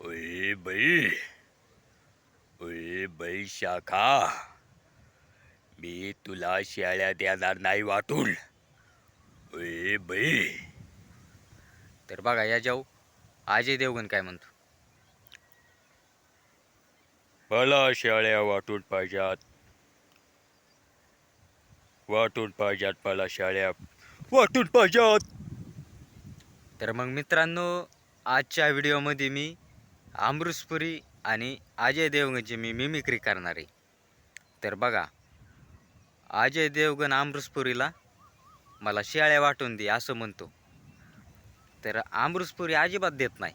ओए बाई ओए बाई शाखा मी तुला शेळ्या देणार नाही वाटून. ओए बाई. तर बघा या जाऊ. अजय देवगण काय म्हणतो? मला शेळ्या वाटून पाहिजेत. वाटून पाहिजेत मला शेळ्या. वाटून पाहिजेत. तर मग मित्रांनो आजच्या व्हिडिओमध्ये मी अमृतपुरी आणि अजय देवगणची मी मिमिक्री करणार आहे. तर बघा अजय देवगण अमृतपुरीला मला शेळ्या वाटून दे असं म्हणतो. तर अमृतपुरी अजिबात देत नाही.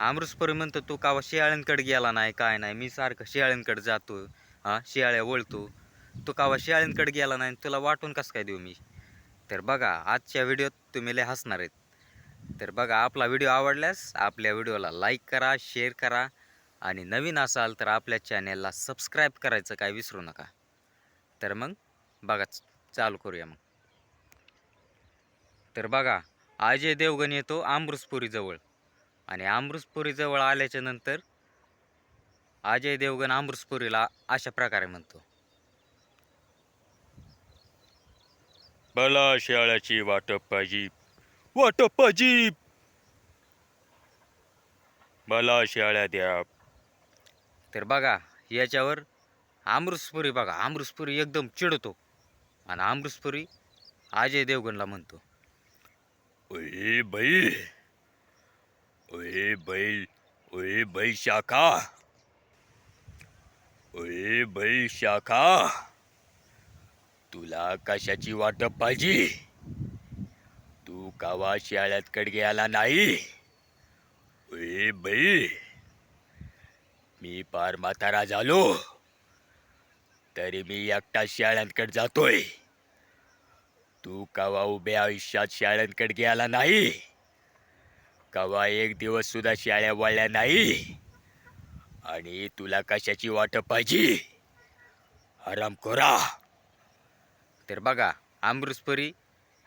अमृतपुरी म्हणतो तू कावा शेळ्यांकडे गेला नाही काय नाही मी सारखं शेळ्यांकडे जातो हां शेळ्या वळतो. तू कावा शेळ्यांकडे गेला नाही तुला वाटून कसं काय देऊ मी? तर बघा आजच्या व्हिडिओत तुम्ही लय हसणार आहेत. तर बघा आपला व्हिडिओ आवडल्यास आपल्या व्हिडिओला लाईक करा शेअर करा आणि नवीन असाल तर आपल्या चॅनेलला सबस्क्राईब करायचं काय विसरू नका. तर मग बघा चालू करूया मग. तर बघा अजय देवगण येतो अमृतपुरीजवळ आणि अमृतपुरीजवळ आल्याच्यानंतर अजय देवगण अमृतपुरीला अशा प्रकारे म्हणतो. बला शेळ्याची वाटप पाहिजे. वाटप पाहिजे मला शेळ्या द्या. तर बघा याच्यावर अमृतपुरी बघा अमृतपुरी एकदम चिडतो. आणि अमृतपुरी अजय देवगणला म्हणतो. ओए बाई. ओए बैल ओए बाई शाखा. ओए बाई शाखा. तुला कशाची वाटप पाहिजे? तू कावा कडगे गेला नाही. ओए बाई. मी पार म्हातारा झालो. तरी मी एकटा शाळांकडे जातोय. तू कवा उभ्या आयुष्यात शाळांकडे गेला नाही? कवा एक दिवस सुद्धा शाळ्या वळल्या नाही? आणि तुला कशाची वाट पाहिजे? आराम करा. तर बघा आमृसपुरी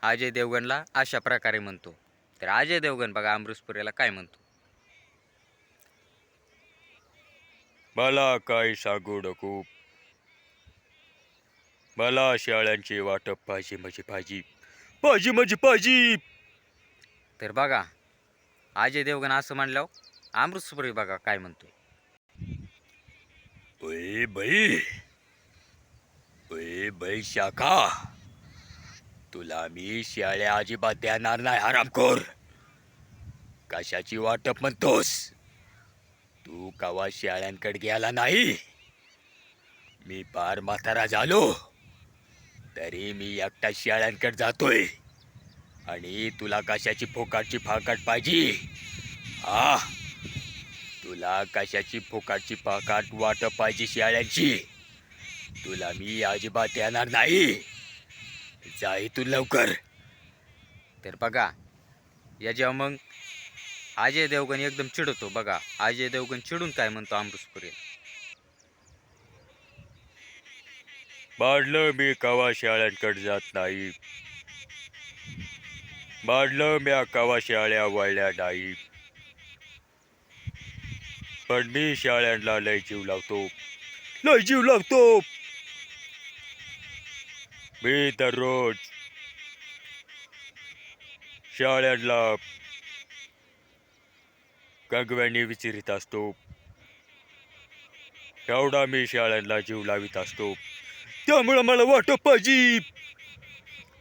अजय देवगणला अशा प्रकारे म्हणतो. तर अजय देवगण बघा अमृतपुरीला काय म्हणतो? मला काय सांगू नको. मला शाळांची वाटप पाहिजे म्हणजे पाहिजे. पाहिजे म्हणजे पाहिजे. तर बघा अजय देवगण असं म्हणल्यावर अमृतपुरी बघा काय म्हणतो. ओए बाई. ओए बाई शाखा. तुला मी शेळ्या अजिबात देणार नाही हरामखोर कशाची वाटप म्हणतोस? तू कवा शेळ्यांकडे गेला नाही? मी पार म्हातारा झालो. तरी मी एकटा शेळ्यांकडे जातोय. आणि तुला कशाची फोकाटची फाकाट पाहिजे? हा? तुला कशाची फोकाटची पाकाट वाटप पाहिजे शेळ्यांची? तुला मी अजिबात येणार नाही. जा इथून लवकर. तर बघा या जेव्हा मग अजय देवगण एकदम चिडतो बघा अजय देवगण चिडून काय म्हणतो अमृतपुरी बाडलं मी कवा शाळ्यांकडे जात नाही. बाडलं म्या कवा शाळ्या वळल्या नाही. पण मी शाळ्यांना लय जीव लावतो. लय जीव लावतो. मी दररोज शाळ्यांना गंगव्यानी विचारित असतो. एवढा मी शाळांना जीव लावित असतो. त्यामुळं मला वाटप पाहिजे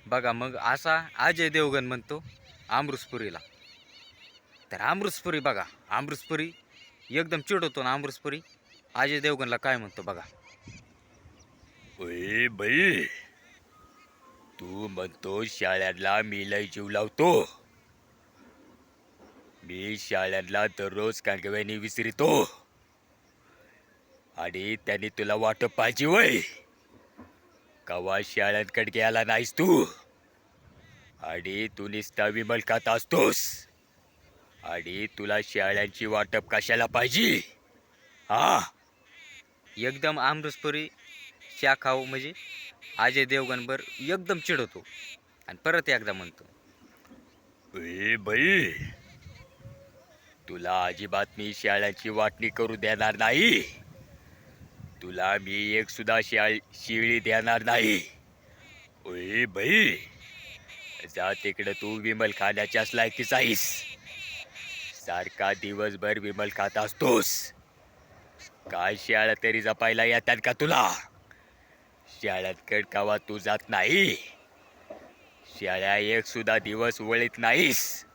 बघा मग असा अजय देवगण म्हणतो अमृतपुरीला. तर अमृतपुरी बघा अमृतपुरी एकदम चिडवतो ना अमृतपुरी. अजय देवगणला काय म्हणतो बघा. बाई. तू म्हणतो शाळ्यांना मी लय जीव लावतो. मी शाळ्यांना दररोज कांगव्याने विसरितो. आणि त्यांनी तुला वाटप पाहिजे वय. कवा शाळांकडे गेला नाहीस तू. आणि तू निस्ता विमलकात असतोस. आणि तुला शाळ्यांची वाटप कशाला पाहिजे? हा? एकदम आमरसपुरी शाखाव हो म्हणजे? अजय देवगणभर एकदम चिडवतो. आणि परत एकदा म्हणतो ए बाई तुला अजिबात मी शेळ्याची वाटणी करू देणार नाही. तुला मी एक सुद्धा शाळ शिळी देणार नाही. ओय बाई जा तिकडं तू विमल खाण्याच्याच लायकीच आहेस. सारखा दिवसभर विमल खात असतोस. काय शाळा तरी जपायला येतात का तुला? शाळेत कडकावा तू जात नाही? शाळा एक सुद्धा दिवस वळीत नाहीस.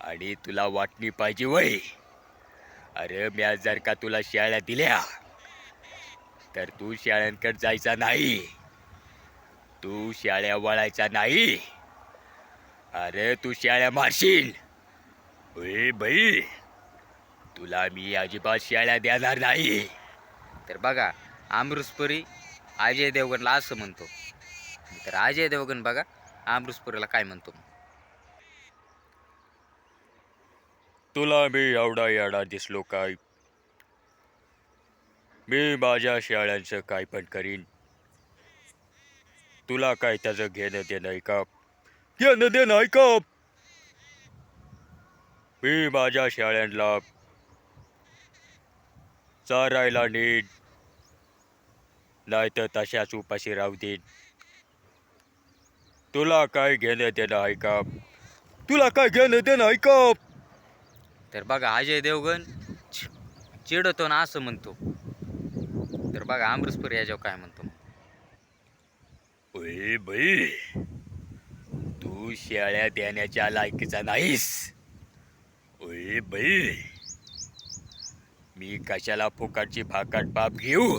आणि तुला वाटणी पाहिजे वय. अरे म्या जर का तुला शाळा दिल्या तर तू शाळांकडे जायचा नाही. तू शाळ्या वळायचा नाही. अरे तू शाळ्या मारशील. ओय बाई तुला मी अजिबात शाळा देणार नाही. तर बघा आमरुसपुरी अजय देवगणला असं म्हणतो. तर अजय देवगण बघा अमृतपुरीला काय म्हणतो. तुला मी एवढा येडा दिसलो काय? मी माझ्या शाळांचं काय पण करीन. तुला काय त्याचं घेणं देणं आहे का? घेणं देणं आहे का? मी माझ्या शाळांना चारायला नीट नाही तर तशाच उपाशी राहू तुला काय घेणं देणं आहे का तुला काय घेणं देणं आहे का तर बघा अजय देवगण चिडतो ना असं म्हणतो. तर बघा अमृतपुरी याच्यावर काय म्हणतो? ओय बाई तू शेळ्या देण्याच्या लायकीचा नाहीस. ओय बाई मी कशाला फुकाटची भाकाट बाप घेऊ?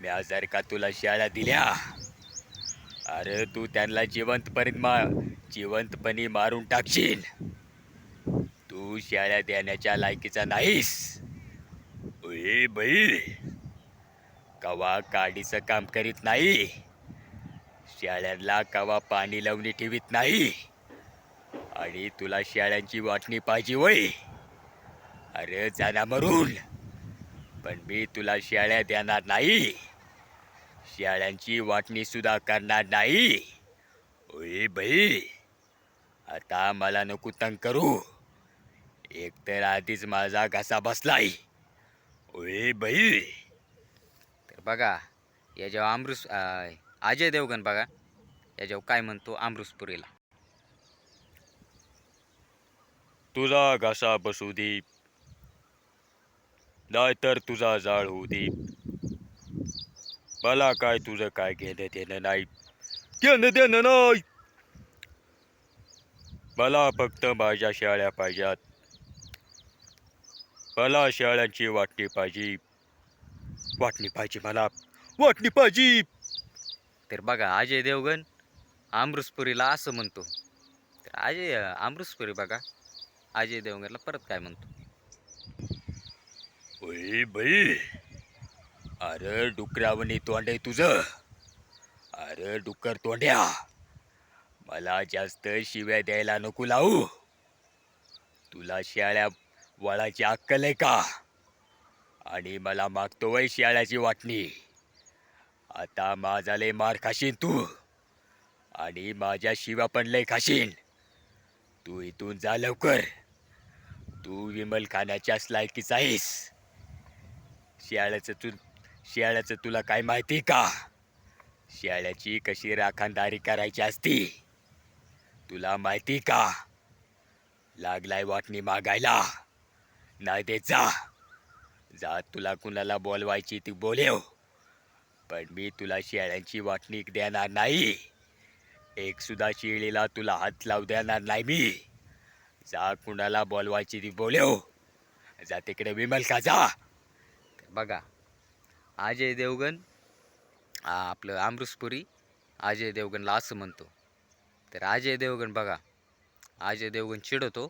म्या जर का तुला शेळ्या दिल्या अरे तू त्यांना जिवंतपर्यंत मा जिवंतपणी मारून टाकशील. तू शेळ्या देण्याच्या लायकीचा नाहीस. ए बाई कवा काडीचं काम करीत नाही शेळ्यांना कवा पाणी लावणी ठेवीत नाही आणि तुला शेळ्यांची वाटणी पाहिजे वय अरे जाना मरून. पण मी तुला शेळ्या देणार नाही. शेळ्यांची वाटणी सुद्धा करणार नाही. ओय बाई. आता मला नको तंग करू. एक तर आधीच माझा घसा बसलाय. ओय बाई. तर बघा याच्यावर अमृत अजय देवगण बघा याच्यावर काय म्हणतो अमृतपुरीला तुझा घसा बसू दे. नाहीतर तुझा जाळ होऊ दे. मला काय तुझं काय घेणं देणं नाही. घेणं देणं नाही. मला फक्त माझ्या शाळ्या पाहिजेत. मला शेळ्यांची वाटणी पाहिजे. वाटणी पाहिजे मला. वाटणी पाहिजे. तर बघा अजय देवगण अमृतपुरीला असं म्हणतो. तर अजय अमृतपुरी बघा. अजय देवगणला परत काय म्हणतो? ओय बाई. अरे डुकरावणी तोंड आहे तुझं. अरे डुक्कर तोंड्या. मला जास्त शिव्या द्यायला नको लावू. तुला शिळ्या वळाची अक्कल आहे का? आणि मला मागतो वय शाळ्याची वाटणी. आता माझा लय मार खाशीन तू. आणि माझ्या शिवा पण लय खाशीन. तू इथून जा लवकर. तू विमल खाण्याच्याच लायकीच आहेस. शियाळ्याचं तू शियाळ्याचं तुला काय माहिती का? शियाळ्याची कशी राखणदारी करायची असती? तुला माहिती का? लागलाय वाटणी मागायला. नाही देत जा. जा तुला कुणाला बोलवायची ती बोलेव. पण मी तुला शेळ्यांची वाटणी देणार नाही. एक सुद्धा शेळीला तुला हात लावू देणार नाही मी. जा कुणाला बोलवायची ती बोलेव. जा तिकडे विमल का जा. बघा. अजय देवगण आपलं अमृतपुरी अजय देवगणला असं म्हणतो. तर अजय देवगण बघा. अजय देवगण चिडवतो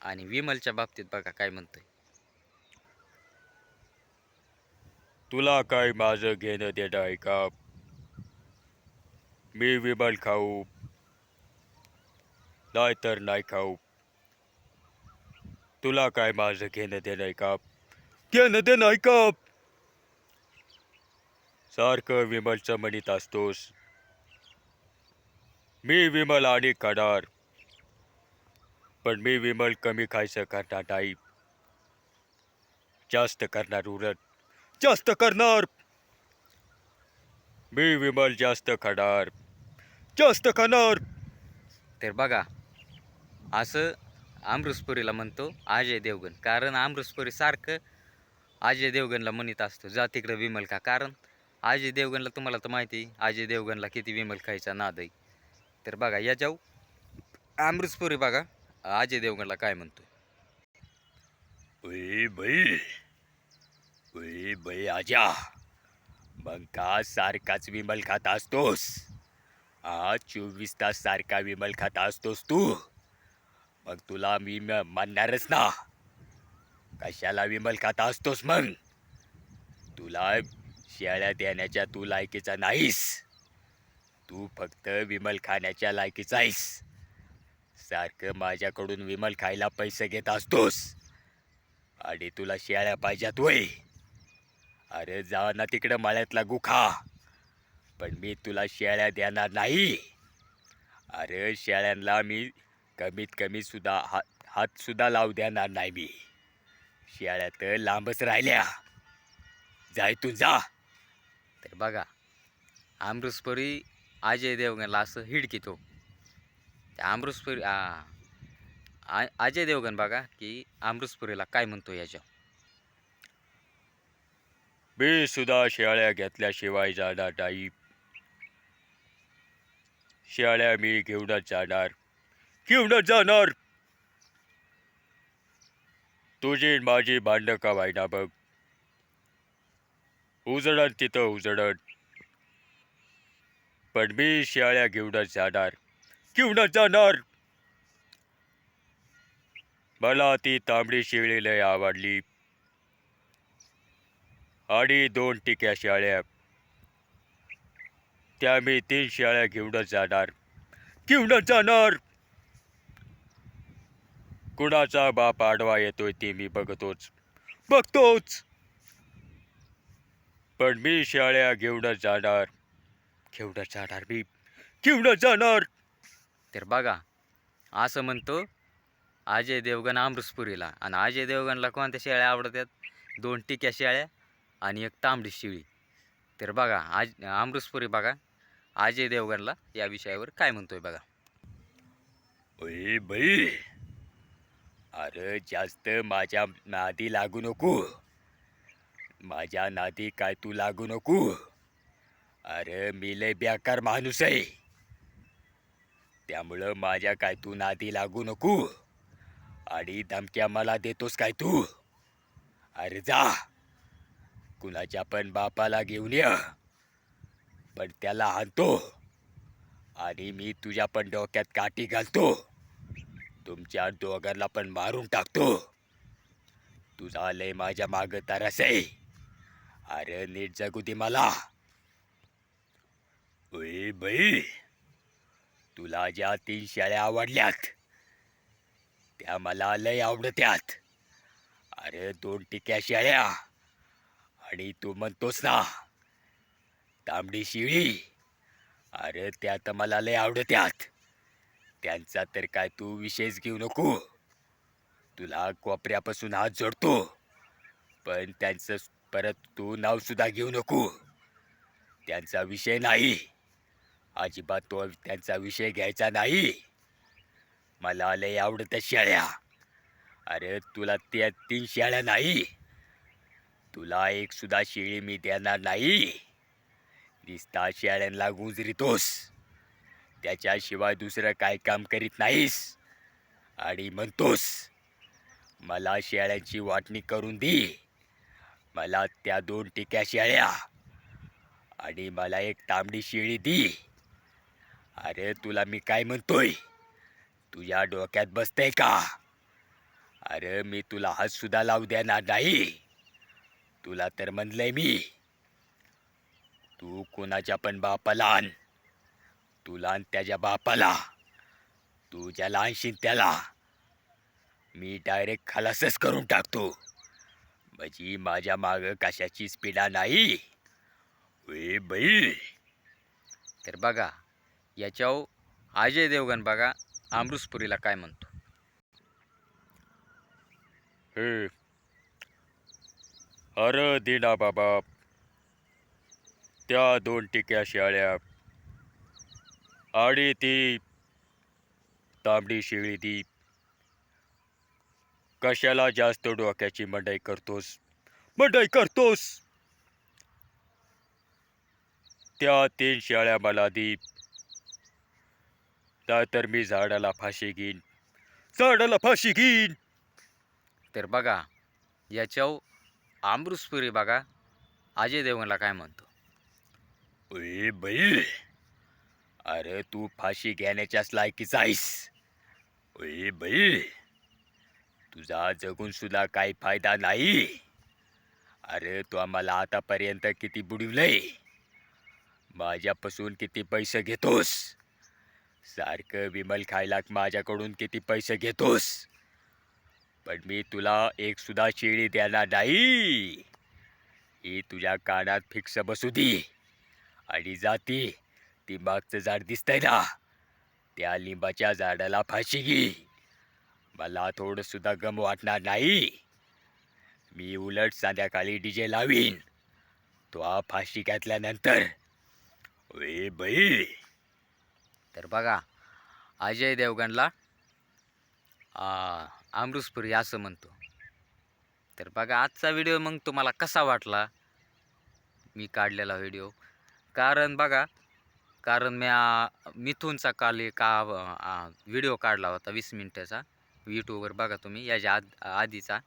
आणि विमलच्या बाबतीत बघा काय म्हणतोय. तुला काय माझं घेणं देणं आहे का? मी विमल खाऊ. नाही तर नाही खाऊ. तुला काय माझं घेणं देणं आहे का? घेणं देणं आहे का सारखं विमलचं म्हणत असतोस. मी विमल आणि खडार पण मी विमल कमी खायचं करणार नाही. जास्त करणार उरत. जास्त करणार. मी विमल जास्त खाणार. जास्त खाणार. तर बघा असं अमृतपुरीला म्हणतो अजय देवगण. कारण अमृतपुरी सारखं अजय देवगणला म्हणत असतो जा तिकडं विमल का. कारण अजय देवगणला तुम्हाला तर माहिती आहे, अजय देवगणला किती विमल खायचा नाद आहे. तर बघा याच्यावर अमृतपुरी बघा अजय देवगणला काय म्हणतो ओय बाई ओय बाई आजा मग का सारखाच विमल खात असतोस? हा चोवीस तास सारखा विमल खात असतोस तू. मग तुला मी म- मानणारच ना. कशाला विमल खात असतोस मग तुला शेळ्या देण्याच्या तू लायकीचा नाहीस. तू फक्त विमल खाण्याच्या लायकीचा आहेस. सारखं माझ्याकडून विमल खायला पैसे घेत असतोस. आणि तुला शेळ्या पाहिजेत होय. अरे जा ना तिकडं मळ्यातला गुखा. पण मी तुला शेळ्या देणार नाही. अरे शेळ्यांना मी कमीत कमी सुद्धा हात हातसुद्धा लावू देणार नाही मी. शेळ्या तर लांबच राहिल्या. जाय तू जा. तर बघा अमृतपुरी अजय देवगणला असं हिडकितो त्या अमृतपुरी आ आ- अजय देवगण बघा की अमृतपुरीला काय म्हणतो याच्या मी सुद्धा शेळ्या घेतल्याशिवाय जाणार नाही. शेळ्या मी घेऊनच जाणार. घेऊनच जाणार. तुझी माझी भांडणं का व्हायना बघ. उजडत तिथं उजडत पण मी शेळ्या घेऊनच जाणार. घेऊनच जाणार. मला ती तांबडी शिळी लय आवडली. आणि दोन टिक्या शेळ्या. त्या मी तीन शेळ्या घेऊनच जाणार. घेऊनच जाणार. कुणाचा बाप आडवा येतोय ते मी बघतोच. बघतोच. पण मी शेळ्या घेऊनच जाणार. घेऊनच जाणार मी. घेऊनच जाणार. तर बघा असं म्हणतो अजय देवगण अमृतपुरीला आणि अजय देवगणला कोणत्या शेळ्या आवडतात? दोन टिक्या शेळ्या आणि एक तांबडी शेळी. तर बघा आज अमृतपुरी बघा अजय देवगणला या विषयावर काय म्हणतोय बघा. ओय बाई अरे जास्त माझ्या नादी लागू नको. माझ्या नादी काय तू लागू नको. अरे मी लय बेकार माणूस आहे. त्यामुळं माझ्या काय तू नादी लागू नको. आणि धमक्या मला देतोस काय तू? अरे जा. कुणाच्या पण बापाला घेऊन ये. पण त्याला आणतो आणि मी तुझ्या पण डोक्यात काठी घालतो. तुमच्या दोघांना पण मारून टाकतो. तुझा लय माझ्या माग तरस आहे. अरे नीट जगू दे मला. ओय बाई तुला ज्या तीन शेळ्या आवडल्यात त्या मला लय आवडत्यात. अरे दोन टिक्या शेळ्या आणि तू म्हणतोस ना तांबडी शिळी अरे त्या तर मला लय आवडत्यात. त्यांचा तर काय तू विशेष घेऊ नको. तुला कोपऱ्यापासून हात जोडतो. पण त्यांचं परत तू नाव सुद्धा घेऊ नको. त्यांचा विषय नाही. अजिबात तो त्यांचा विषय घ्यायचा नाही. मला लय आवडत शेळ्या. अरे तुला त्या तीन शेळ्या नाही. तुला एक सुद्धा शेळी मी देणार नाही. दिसता शेळ्यांना गुंजरितोस. त्याच्याशिवाय दुसरं काय काम करीत नाहीस. आणि म्हणतोस मला शेळ्यांची वाटणी करून दे. मला त्या दोन टिक्या शेळ्या आणि मला एक तांबडी शेळी दी. अरे तुला मी काय म्हणतोय? तुझ्या डोक्यात बसतंय का? अरे मी तुला हातसुद्धा लावू देणार नाही. तुला तर म्हणलंय मी तू कोणाच्या पण बापाला आण. तुला आणि त्याच्या बापाला. तू ज्याला आणशील त्याला. मी डायरेक्ट खलासच करून टाकतो. म्हणजे माझ्या माग कशाचीच पिढा नाही. वे बाई. तर बघा याच्याव अजय देवगण बघा अमृतपुरीला काय म्हणतो. हे. अरे दिना बाबा. त्या दोन टिक्या शाळ्या. आणि ती तांबडी शेळी ती. कशाला जास्त डोक्याची मंडई करतोस? मंडई करतोस! त्या तीन शेळ्या मला दी. तर मी झाडाला फाशी घेईन. झाडाला फाशी घेईन! तर बघा याच्यावर अमृतपुरी बघा. अजय देवगणला काय म्हणतो? ए बाई! अरे तू फाशी घेण्याच्याच लायकीच आहेस. ओय बाई तुझा जगून सुद्धा काही फायदा नाही. अरे तू आम्हाला आतापर्यंत किती बुडवलंय? माझ्यापासून किती पैसे घेतोस? सारखं विमल खायला माझ्याकडून किती पैसे घेतोस? पण मी तुला एक सुद्धा शेळी द्यायला नाही. ही तुझ्या कानात फिक्स बसू दे आणि जाती ती मागचं झाड दिसतंय ना. त्या लिंबाच्या झाडाला फाशी घे. मला थोडं सुद्धा गम वाटणार नाही. मी उलट संध्याकाळी डीजे लावीन. तो हा फाशी घातल्यानंतर. वे बाई. तर बघा अजय देवगणला अमृतपुरी असं म्हणतो. तर बघा आजचा व्हिडिओ मग तुम्हाला कसा वाटला? मी काढलेला व्हिडिओ. कारण बघा कारण मी मिथूनचा काल एक व्हिडिओ काढला होता वीस मिनटाचा. यूट्यूबवर बघा तुम्ही याच्या आद आधीचा.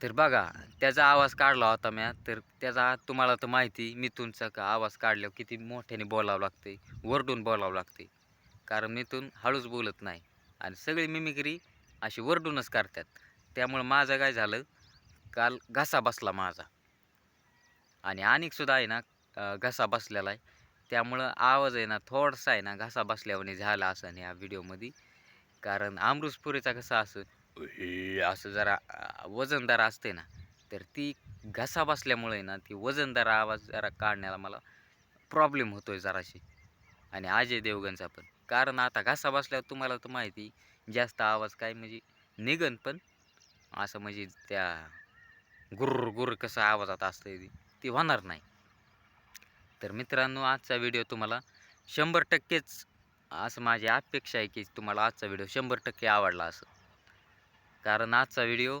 तर बघा त्याचा आवाज काढला होता म्या तर त्याचा तुम्हाला तर माहिती मिथूनचा का आवाज काढल्यावर किती मोठ्याने बोलावं लागते वरडून बोलावं लागते कारण मिथून हळूच बोलत नाही. आणि सगळी मिमिक्री अशी वरडूनच करतात. त्यामुळं माझं काय झालं काल घसा बसला माझा. आणि अनेकसुद्धा आहे ना घसा बसलेला आहे. त्यामुळं आवाज आहे ना थोडासा आहे ना घसा बसल्यावाने झाला असं या व्हिडिओमध्ये. कारण अमृतपुरीचा कसा असं असं जरा वजनदार असते ना तर ती घसा बसल्यामुळे ना ती वजनदार आवाज जरा काढण्याला मला प्रॉब्लेम होतो आहे जराशी. आणि अजय देवगणचा पण. कारण आता घसा बसल्यावर तुम्हाला तर माहिती जास्त आवाज काय म्हणजे निघन पण असं म्हणजे त्या गुर्र गुर्र कसं आवाजात असतं ती होणार नाही. तर मित्रांनो आजचा व्हिडिओ तुम्हाला शंभर टक्केच असं माझी अपेक्षा आहे की तुम्हाला आजचा व्हिडिओ शंभर टक्के आवडला असं कारण आजचा व्हिडिओ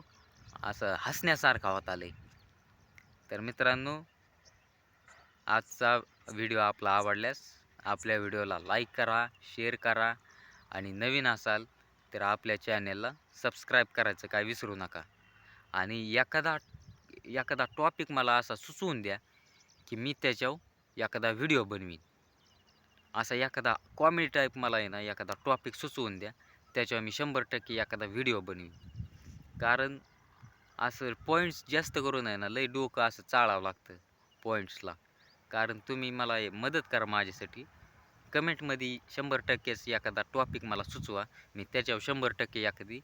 असं हसण्यासारखा होत आले तर मित्रांनो आजचा व्हिडिओ आपला आवडल्यास आपल्या व्हिडिओला लाईक करा शेअर करा आणि नवीन असाल तर आपल्या चॅनेलला सबस्क्राईब करायचं काय विसरू नका. आणि एखादा एखादा टॉपिक मला असा सुचवून द्या की मी त्याच्यावर एखादा व्हिडिओ बनवीन. असा एखादा कॉमेडी टाईप मला आहे ना एखादा टॉपिक सुचवून द्या. त्याच्यावर मी शंभर टक्के एखादा व्हिडिओ बनवीन. कारण असं पॉईंट्स जास्त करून आहे ना लई डोकं असं चाळावं लागतं पॉईंट्सला कारण तुम्ही मला हे मदत करा माझ्यासाठी. कमेंटमध्ये शंभर टक्केच एखादा टॉपिक मला सुचवा. मी त्याच्यावर शंभर टक्के एखादी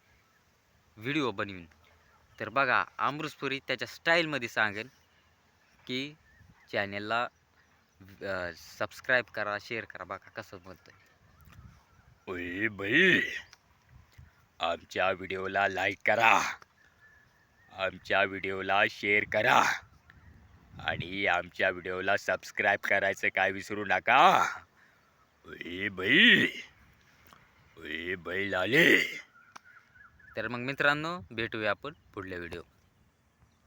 व्हिडिओ बनवीन. तर बघा अमृतपुरी त्याच्या स्टाईलमध्ये सांगेन की चॅनेलला सबस्क्राईब करा शेअर करा बघा कसं बोलतं ओय बाई आमच्या व्हिडिओला लाईक करा. आमच्या व्हिडिओला शेअर करा. आणि आमच्या व्हिडिओला सबस्क्राईब करायचं काय विसरू नका. ओय बाई ओय बाई लाले. तर मग मित्रांनो भेटूया आपण पुढल्या व्हिडिओ